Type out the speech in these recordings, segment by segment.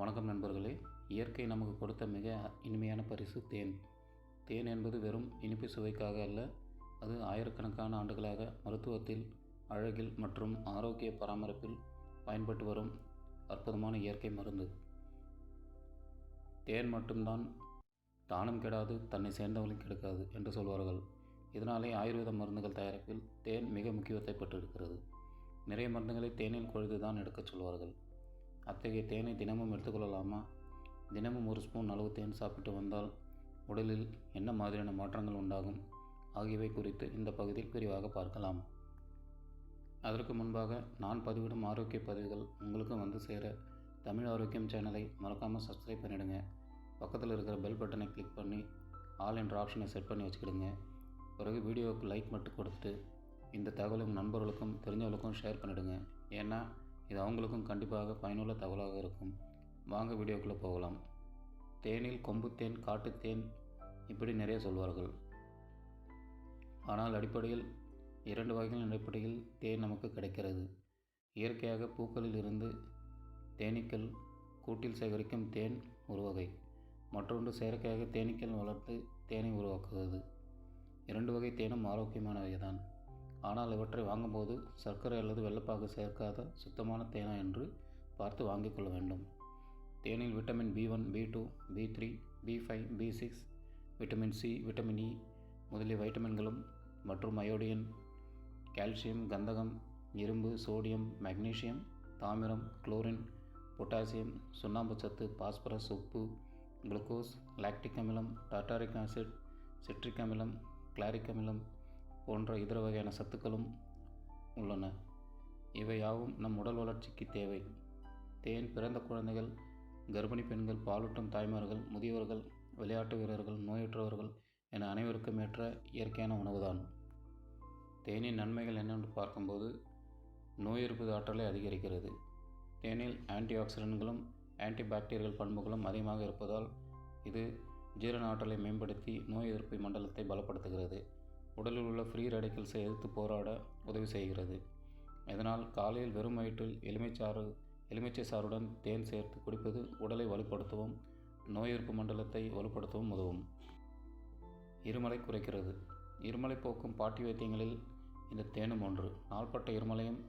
வணக்கம் நண்பர்களே. இயற்கை நமக்கு கொடுத்த மிக இனிமையான பரிசு தேன். தேன் என்பது வெறும் இனிப்பு சுவைக்காக அல்ல அது ஆயிரக்கணக்கான ஆண்டுகளாக மருத்துவத்தில் அழகில் மற்றும் ஆரோக்கிய பராமரிப்பில் பயன்பட்டு வரும் அற்புதமான இயற்கை மருந்து. தேன் மட்டும்தான் தானும் கெடாது தன்னை சேர்ந்தவர்களும் கெடுக்காது என்று சொல்வார்கள். இதனாலே ஆயுர்வேத மருந்துகள் தயாரிப்பில் தேன் மிக முக்கியத்தை பெற்றிருக்கிறது. நிறைய மருந்துகளை தேனில் கொழுது தான் எடுக்கச் சொல்வார்கள். அத்தகைய தேனை தினமும் எடுத்துக்கொள்ளலாமா? தினமும் ஒரு ஸ்பூன் அளவு தேன் சாப்பிட்டு வந்தால் உடலில் என்ன மாதிரியான மாற்றங்கள் உண்டாகும்? ஆகியவை குறித்து இந்த பகுதியில் விரிவாக பார்க்கலாம். அதற்கு முன்பாக நான் பதிவிடும் ஆரோக்கிய பதிவுகள் உங்களுக்கும் வந்து சேர தமிழ் ஆரோக்கியம் சேனலை மறக்காமல் சப்ஸ்கிரைப் பண்ணிவிடுங்க பக்கத்தில் இருக்கிற பெல் பட்டனை கிளிக் பண்ணி ஆல் என்ற ஆப்ஷனை செட் பண்ணி வச்சுக்கிடுங்க. பிறகு வீடியோவுக்கு லைக் மட்டும் கொடுத்துட்டு இந்த தகவலை நண்பர்களுக்கும் தெரிஞ்சவர்களுக்கும் ஷேர் பண்ணிவிடுங்க ஏன்னா இது அவங்களுக்கும் கண்டிப்பாக பயனுள்ள தகவலாக இருக்கும். வாங்க வீடியோக்குள்ளே போகலாம். தேனில் கொம்புத்தேன் காட்டுத்தேன் இப்படி நிறைய சொல்வார்கள். ஆனால் அடிப்படையில் இரண்டு வகைகளின் அடிப்படையில் தேன் நமக்கு கிடைக்கிறது. இயற்கையாக பூக்களில் இருந்து தேனீக்கள் கூட்டில் சேகரிக்கும் தேன் ஒரு வகை. மற்றொன்று செயற்கையாக தேனீக்கள் வளர்த்து தேனை உருவாக்குவது இரண்டு வகை தேனும் ஆரோக்கியமானவை தான் ஆனால் இவற்றை வாங்கும்போது சர்க்கரை அல்லது வெள்ளப்பாகு சேர்க்காத சுத்தமான தேனா என்று பார்த்து வாங்கிக் கொள்ள வேண்டும். தேனில் vitamin B one B two B three B five B six vitamin C vitamin E முதலிய வைட்டமின்களும் மற்றும் அயோடின் கால்சியம் கந்தகம் இரும்பு சோடியம் மெக்னீசியம் தாமிரம் குளோரின் பொட்டாசியம் சுண்ணாம்பு சத்து பாஸ்பரஸ் உப்பு குளுக்கோஸ் லாக்டிக் அமிலம் டாட்டாரிக் ஆசிட் சிட்ரிக் அமிலம் கிளாரிக் அமிலம் போன்ற இதர வகையான சத்துக்களும் உள்ளன. இவை யாவும் நம் உடல் வளர்ச்சிக்கு தேவை. தேன் பிறந்த குழந்தைகள் கர்ப்பிணி பெண்கள் பாலூட்டும் தாய்மார்கள் முதியவர்கள் விளையாட்டு வீரர்கள் நோயற்றவர்கள் என அனைவருக்கும் ஏற்ற இயற்கையான உணவுதான். தேனின் நன்மைகள் என்னென்று பார்க்கும்போது நோய் எதிர்ப்பு ஆற்றலை அதிகரிக்கிறது. தேனில் ஆன்டி ஆக்சிடென்ட்களும் ஆன்டிபாக்டீரியல் பண்புகளும் அதிகமாக இருப்பதால் இது ஜீரண ஆற்றலை மேம்படுத்தி நோய் எதிர்ப்பு மண்டலத்தை பலப்படுத்துகிறது. உடலில் உள்ள ஃப்ரீ ரேடிக்கல்ஸை எதிர்த்து போராட உதவி செய்கிறது. இதனால் காலையில் வெறும் வயிற்றில் எலுமிச்சாறு எலுமிச்சை சாறுடன் தேன் சேர்த்து குடிப்பது உடலை வலுப்படுத்தவும் நோய் எதிர்ப்பு மண்டலத்தை வலுப்படுத்தவும் உதவும். இருமலை குறைக்கிறது. இருமலை போக்கும் பாட்டி வைத்தியங்களில் இந்த தேனும் ஒன்று. நாள்பட்ட இருமலையும்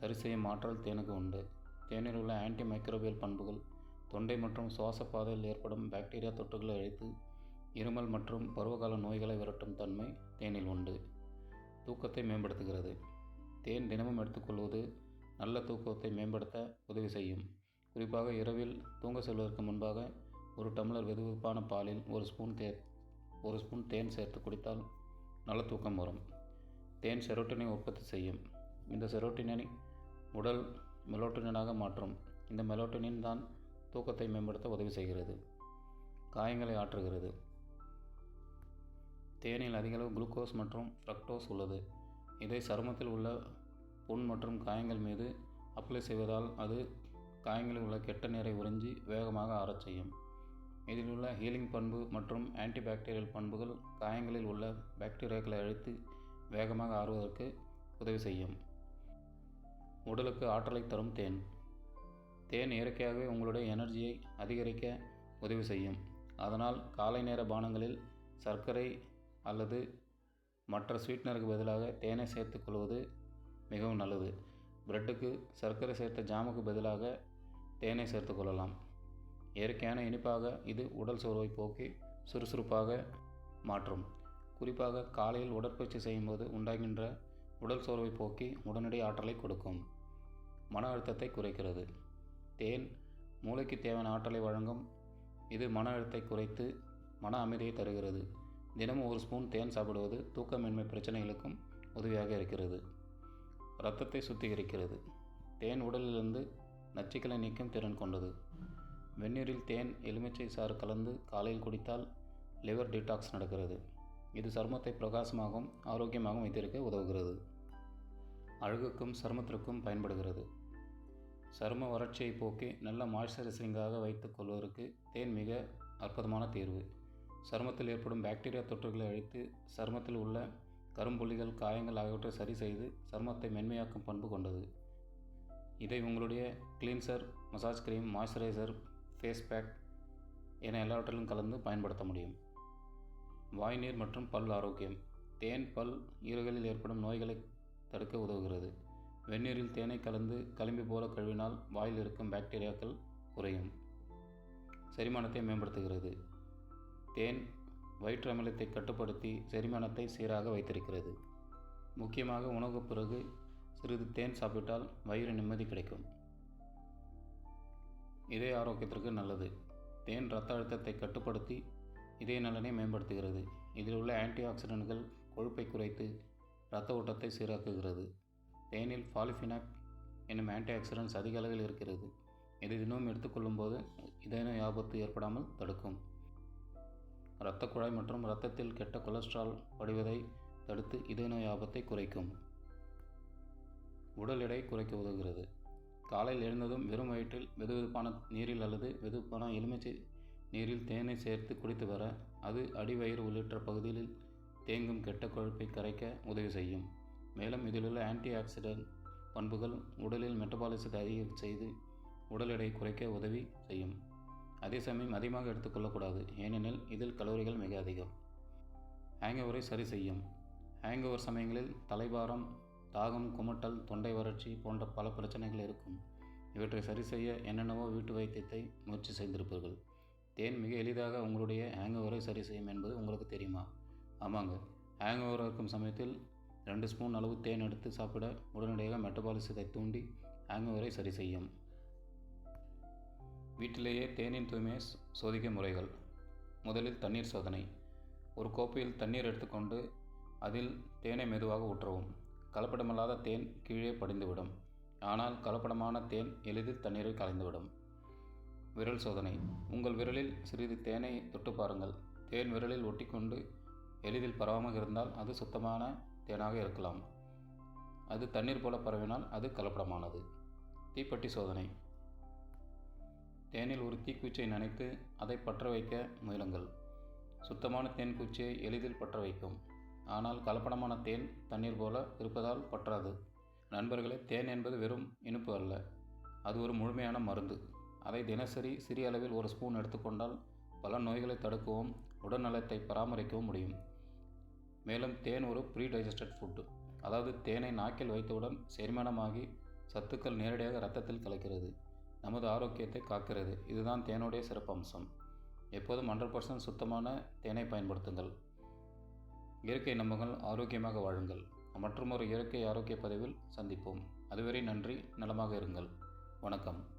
சரி செய்யும் ஆற்றல் தேனுக்கு உண்டு. தேனில் உள்ள ஆன்டி மைக்ரோபியல் பண்புகள் தொண்டை மற்றும் சுவாச பாதையில் ஏற்படும் பாக்டீரியா தொற்றுகளை அழித்து இருமல் மற்றும் பருவகால நோய்களை விரட்டும் தன்மை தேனில் உண்டு. தூக்கத்தை மேம்படுத்துகிறது. தேன் தினமும் எடுத்துக்கொள்வது நல்ல தூக்கத்தை மேம்படுத்த உதவி செய்யும். குறிப்பாக இரவில் தூங்க செல்வதற்கு முன்பாக ஒரு டம்ளர் வெதுவெதுப்பான பாலில் ஒரு ஸ்பூன் தே ஒரு ஸ்பூன் தேன் சேர்த்து குடித்தால் நல்ல தூக்கம் வரும். தேன் செரோட்டினை உற்பத்தி செய்யும். இந்த செரோட்டினை உடல் மெலோட்டினாக மாற்றும். இந்த மெலோட்டினின் தான் தூக்கத்தை மேம்படுத்த உதவி செய்கிறது. காயங்களை ஆற்றுகிறது. தேனில் அதிகளவு குளுக்கோஸ் மற்றும் ஃப்ரக்டோஸ் உள்ளது. இதை சருமத்தில் உள்ள புண் மற்றும் காயங்கள் மீது அப்ளை செய்வதால் அது காயங்களில் உள்ள கெட்ட நீரை உறிஞ்சி வேகமாக ஆறச் செய்யும். இதில் உள்ள ஹீலிங் பண்பு மற்றும் ஆன்டிபாக்டீரியல் பண்புகள் காயங்களில் உள்ள பாக்டீரியாக்களை அழித்து வேகமாக ஆறுவதற்கு உதவி செய்யும். உடலுக்கு ஆற்றலை தரும் தேன். தேன் இயற்கையாகவே உங்களுடைய எனர்ஜியை அதிகரிக்க உதவி செய்யும். அதனால் காலை நேர பானங்களில் சர்க்கரை அல்லது மற்ற ஸ்வீட்னருக்கு பதிலாக தேனை சேர்த்துக்கொள்வது மிகவும் நல்லது. பிரெட்டுக்கு சர்க்கரை சேர்த்த ஜாமுக்கு பதிலாக தேனை சேர்த்துக்கொள்ளலாம் இயற்கையான இனிப்பாக இது உடல் சோர்வை போக்கி சுறுசுறுப்பாக மாற்றும். குறிப்பாக காலையில் உடற்பயிற்சி செய்யும்போது உண்டாகின்ற உடல் சோர்வை போக்கி உடனடி ஆற்றலை கொடுக்கும். மன அழுத்தத்தை குறைக்கிறது. தேன் மூளைக்கு தேவையான ஆற்றலை வழங்கும். இது மன அழுத்தத்தை குறைத்து மன அமைதியை தருகிறது. தினமும் ஒரு ஸ்பூன் தேன் சாப்பிடுவது தூக்கமின்மை பிரச்சனைகளுக்கும் உதவியாக இருக்கிறது. இரத்தத்தை சுத்திகரிக்கிறது. தேன் உடலிலிருந்து நச்சுக்களை நீக்கும் திறன் கொண்டது. வெந்நீரில் தேன் எலுமிச்சை சாறு கலந்து காலையில் குடித்தால் லிவர் டீடாக்ஸ் நடக்கிறது. இது சருமத்தை பிரகாசமாகவும் ஆரோக்கியமாகவும் வைத்திருக்க உதவுகிறது. அழகுக்கும் சருமத்திற்கும் பயன்படுகிறது. சரும வறட்சியை போக்கி நல்ல மாய்ஸ்சரைசிங்காக வைத்துக் கொள்வதற்கு தேன் மிக அற்புதமான தீர்வு. சருமத்தில் ஏற்படும் பாக்டீரியா தொற்றுகளை அழித்து சருமத்தில் உள்ள கரும்புள்ளிகள் காயங்கள் ஆகியவற்றை சரி செய்து சருமத்தை மென்மையாக்கும் பண்பு கொண்டது. இதை உங்களுடைய cleanser massage cream moisturiser face pack என எல்லாவற்றிலும் கலந்து பயன்படுத்த முடியும். வாய்நீர் மற்றும் பல் ஆரோக்கியம். தேன் பல் ஈறுகளில் ஏற்படும் நோய்களை தடுக்க உதவுகிறது. வெந்நீரில் தேனை கலந்து களிம்பு போல கழுவினால் வாயில் இருக்கும் பாக்டீரியாக்கள் குறையும். செரிமானத்தை மேம்படுத்துகிறது. தேன் வயிற்று அமிலத்தை கட்டுப்படுத்தி செரிமானத்தை சீராக வைத்திருக்கிறது. முக்கியமாக உணவு பிறகு சிறிது தேன் சாப்பிட்டால் வயிறு நிம்மதி கிடைக்கும். இதய ஆரோக்கியத்திற்கு நல்லது. தேன் இரத்த அழுத்தத்தை கட்டுப்படுத்தி இதய நலனை மேம்படுத்துகிறது. இதில் உள்ள ஆன்டி ஆக்சிடென்ட்கள் கொழுப்பை குறைத்து இரத்த ஓட்டத்தை சீராக்குகிறது. தேனில் பாலிஃபினாக் என்னும் ஆன்டி ஆக்சிடென்ட்ஸ் அதிக அளவில் இருக்கிறது. இதை தினமும் எடுத்துக்கொள்ளும்போது இதய நோய் ஆபத்து ஏற்படாமல் தடுக்கும். இரத்த குழாய் மற்றும் இரத்தத்தில் கெட்ட கொலஸ்ட்ரால் படிவதை தடுத்து இதய நோய் ஆபத்தை குறைக்கும். உடல் எடை குறைக்க உதவுகிறது. காலையில் எழுந்ததும் வெறும் வயிற்றில் வெதுவெதுப்பான நீரில் அல்லது வெதுப்பான எலுமிச்சை நீரில் தேனை சேர்த்து குடித்து வர அது அடிவயிறு உள்ளிட்ட பகுதியில் தேங்கும் கெட்ட கொழுப்பை கரைக்க உதவி செய்யும். மேலும் இதிலுள்ள ஆன்டி ஆக்சிடென்ட் பண்புகள் உடலில் மெட்டபாலிசத்தை அதிக செய்து உடல் எடை குறைக்க உதவி செய்யும். அதே சமயம் அதிகமாக எடுத்துக்கொள்ளக்கூடாது ஏனெனில் இதில் கலோரிகள் மிக அதிகம். ஹேங்கோவரை சரி செய்யும். ஹேங்கோவர் சமயங்களில் தலைபாரம் தாகம் குமட்டல் தொண்டை வறட்சி போன்ற பல பிரச்சனைகள் இருக்கும். இவற்றை சரி செய்ய என்னென்னவோ வீட்டு வைத்தியத்தை முயற்சி செய்திருப்பீர்கள். தேன் மிக எளிதாக உங்களுடைய ஹேங்கோவரை சரி செய்யும் என்பது உங்களுக்கு தெரியுமா? ஆமாங்க. ஹேங்கோவர் இருக்கும் சமயத்தில் ரெண்டு ஸ்பூன் அளவு தேன் எடுத்து சாப்பிட உடனடியாக மெட்டபாலிசத்தை தூண்டி ஹேங்கோவரை சரி செய்யும். வீட்டிலேயே தேனின் தூய்மையை சோதிக்க முறைகள். முதலில் தண்ணீர் சோதனை. ஒரு கோப்பையில் தண்ணீர் எடுத்துக்கொண்டு அதில் தேனை மெதுவாக ஊற்றவும். கலப்படமில்லாத தேன் கீழே படிந்துவிடும். ஆனால் கலப்படமான தேன் எளிதில் தண்ணீரில் கலைந்துவிடும். விரல் சோதனை. உங்கள் விரலில் சிறிது தேனை தொட்டு பாருங்கள். தேன் விரலில் ஒட்டிக்கொண்டு எளிதில் பரவாமல் இருந்தால் அது சுத்தமான தேனாக இருக்கலாம். அது தண்ணீர் போல பரவினால் அது கலப்படமானது. தீப்பெட்டி சோதனை. தேனில் ஒரு தீக்குச்சியை நனைத்து அதை பற்ற வைக்க முயலுங்கள். சுத்தமான தேன் குச்சியை எளிதில் பற்ற வைக்கும் ஆனால் கலப்படமான தேன் தண்ணீர் போல இருப்பதால் பற்றாது. நண்பர்களே தேன் என்பது வெறும் இனிப்பு அல்ல. அது ஒரு முழுமையான மருந்து. அதை தினசரி சிறிய அளவில் ஒரு ஸ்பூன் எடுத்துக்கொண்டால் பல நோய்களை தடுக்கவும் உடல்நலத்தை பராமரிக்கவும் முடியும். மேலும் தேன் ஒரு ப்ரீ டைஜஸ்டட் ஃபுட்டு அதாவது தேனை நாக்கில் வைத்தவுடன் செரிமானமாகி சத்துக்கள் நேரடியாக ரத்தத்தில் கலக்கிறது. நமது ஆரோக்கியத்தை காக்கிறது. இதுதான் தேனுடைய சிறப்பம்சம். எப்போதும் ஹண்ட்ரட் பர்சன்ட் சுத்தமான தேனை பயன்படுத்துங்கள். இயற்கை நம்பங்கள் ஆரோக்கியமாக வாழுங்கள். மற்றும் ஒரு இயற்கை ஆரோக்கிய பதிவில் சந்திப்போம். அதுவரை நன்றி நலமாக இருங்கள். வணக்கம்.